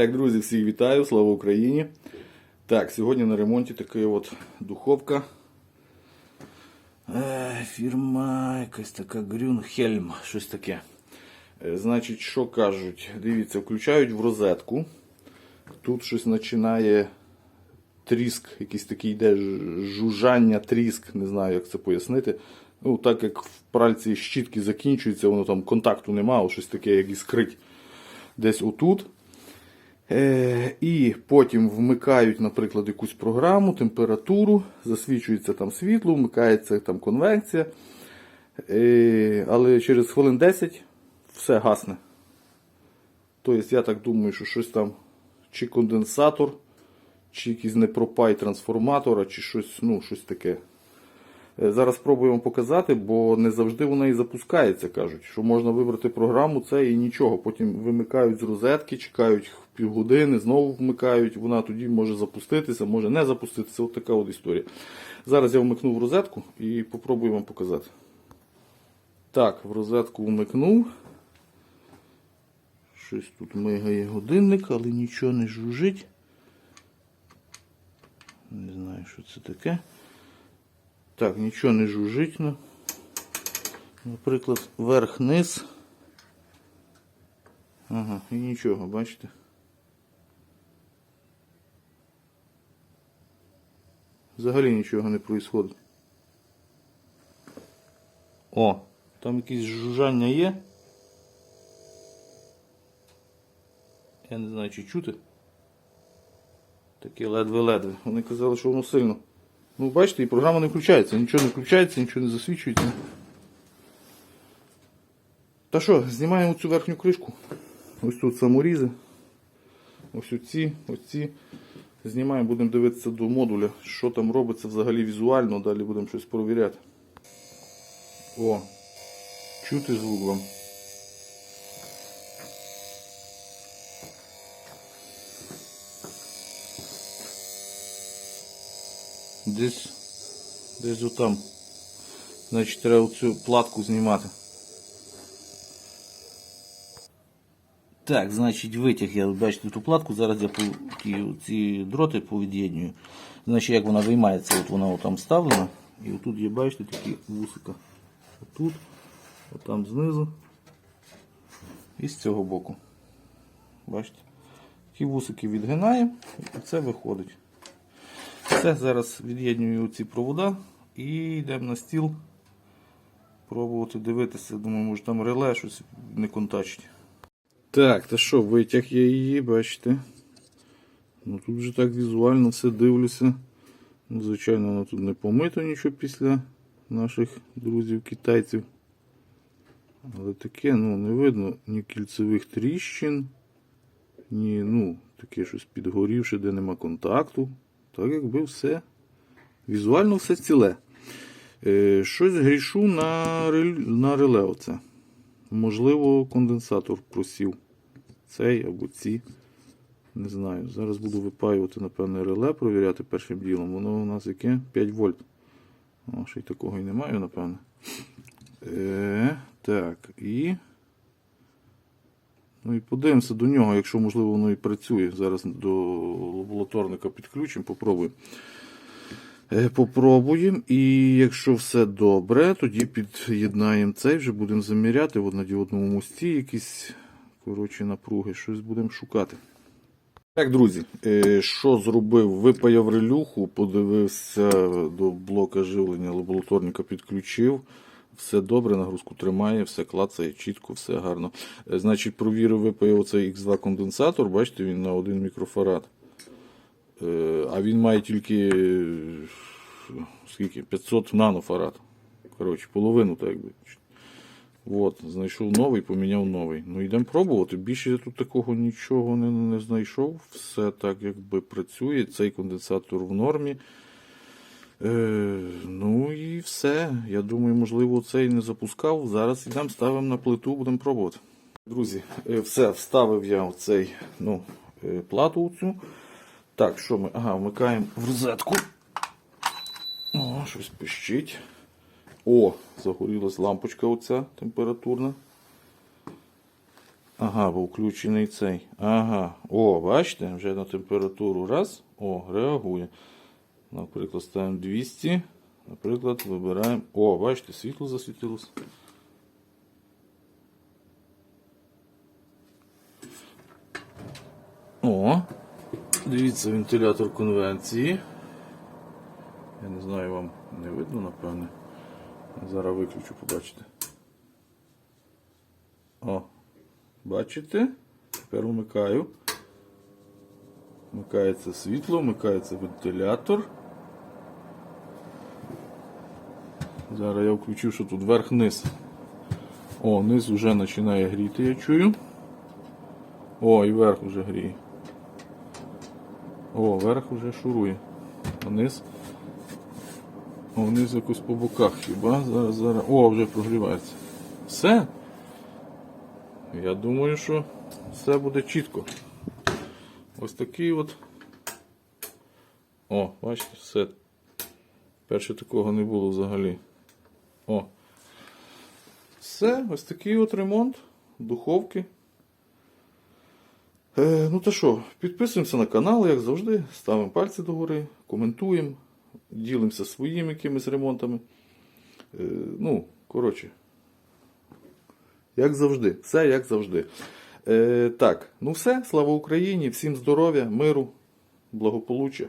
Так, друзі, всіх вітаю, слава Україні. Так, сьогодні на ремонті така от духовка. Е, фірма якась така Грюнхельм, щось таке. Е, значить, що кажуть? Дивіться, включають в розетку. Тут щось починає тріск, якийсь такий йде жужжання, тріск, не знаю, як це пояснити. Ну, так як в пральці щітки закінчуються, воно там контакту немає, щось таке, як іскрить десь отут. Е, і потім вмикають, наприклад, якусь програму, температуру, засвічується там світло, вмикається там конвекція. Е, але через хвилин 10 все гасне. Тобто я так думаю, що щось там чи конденсатор, чи якийсь непропай трансформатора, чи щось, ну, щось таке. Е, Зараз спробуємо показати, бо не завжди вона і запускається, кажуть, що можна вибрати програму, це і нічого. Потім вимикають з розетки, чекають півгодини, знову вмикають, вона тоді може запуститися, може не запуститися. От така от історія. Зараз я вмикну в розетку і попробую вам показати. Так, в розетку вмикнув. Щось тут мигає годинник, але нічого не жужжить. Не знаю, що це таке. Так, нічого не жужжить. Наприклад, верх-низ. Ага, і нічого, бачите? Взагалі нічого не відбувається. О, там якесь жужжання є. Я не знаю, чи чути. Таке ледве-ледве. Вони казали, що воно сильно. Ну, бачите, і програма не включається. Нічого не включається, нічого не засвічується. Та що, знімаємо цю верхню кришку. Ось тут саморізи. Ось оці, оці. Знімаємо, будемо дивитися до модуля, що там робиться взагалі візуально, далі будемо щось провіряти. О, чути звук вам. Десь, десь отам. Значить, треба цю платку знімати. Так, значить, витяг я бачите ту платку. Зараз я по ті, ці дроти повід'єднюю. Значить, як вона виймається, от вона там вставлена. І отут є, бачите, такі вусика. Отут, отам знизу. І з цього боку. Бачите? Ті вусики відгинаємо і це виходить. Все, зараз від'єднюю ці провода і йдемо на стіл. Пробувати дивитися. Думаю, може там реле щось не контачить. Так, та що, витяг я її, бачите. Ну Тут вже так візуально все дивлюся. Ну, Звичайно, воно тут не помито нічого після наших друзів-китайців. Але таке ну, не видно ні кільцевих тріщин, ні ну, таке щось підгорівше, де нема контакту. Так якби все. Візуально все ціле. Е, щось грішу на, рель- на реле оце. Можливо, конденсатор просів. Цей або ці. Не знаю. Зараз буду випаювати, напевне, реле, провіряти першим ділом. Воно у нас яке? 5 вольт. О, ще й такого і немає, напевне. Е, так, і. Ну і подивимося до нього, якщо можливо воно і працює. Зараз до лабораторника підключимо, попробуємо. Е, Попробуємо. І якщо все добре, тоді під'єднаємо цей, вже будемо заміряти в однодіодному мості якісь коротше, напруги, щось будемо шукати. Так, друзі, е, що зробив? Випаяв релюху, подивився до блока живлення, лабораторника підключив. Все добре, нагрузку тримає, все клацає, чітко, все гарно. Е, Значить, провірив, випаяв цей X2 конденсатор, бачите, він на 1 мікрофарад. Е, А він має тільки е, скільки? 500 нанофарад. Коротше, половину так якби. От, знайшов новий, поміняв новий. Ну йдемо пробувати. Більше я тут такого нічого не, не знайшов. Все так якби працює. Цей конденсатор в нормі. Е, ну і все. Я думаю, можливо, цей не запускав. Зараз йдемо, ставимо на плиту, будемо пробувати. Друзі, е, все, вставив я оцей, ну, е, плату цю. Так, що ми? Ага, вмикаємо в розетку. О, щось пищить. О, загорілась лампочка оця температурна. Ага, бо включений цей. Ага. О, бачите, вже на температуру раз. О, реагує. Наприклад, ставимо 200. Наприклад, вибираємо. О, бачите, світло засвітилося. О, дивіться вентилятор конвенції. Я не знаю, вам не видно, напевне. Зараз виключу, побачите. О, бачите? Тепер вмикаю. Вмикається світло, вмикається вентилятор. Зараз я включу, що тут верх-низ. О, низ вже починає гріти, я чую. О, і верх вже гріє. О, верх вже шурує. А низ. О, вниз якось по боках хіба. Зараз, зараз. О, вже прогрівається. Все. Я думаю, що все буде чітко. Ось такий от. О, бачите, все. Перше такого не було взагалі. О. Все, ось такий от ремонт духовки. Е, ну то що, підписуємося на канал, як завжди, ставимо пальці догори, коментуємо, ділимося своїми якимись ремонтами. Е, ну, коротше, як завжди, все як завжди. Е, так, ну все, слава Україні, всім здоров'я, миру, благополуччя.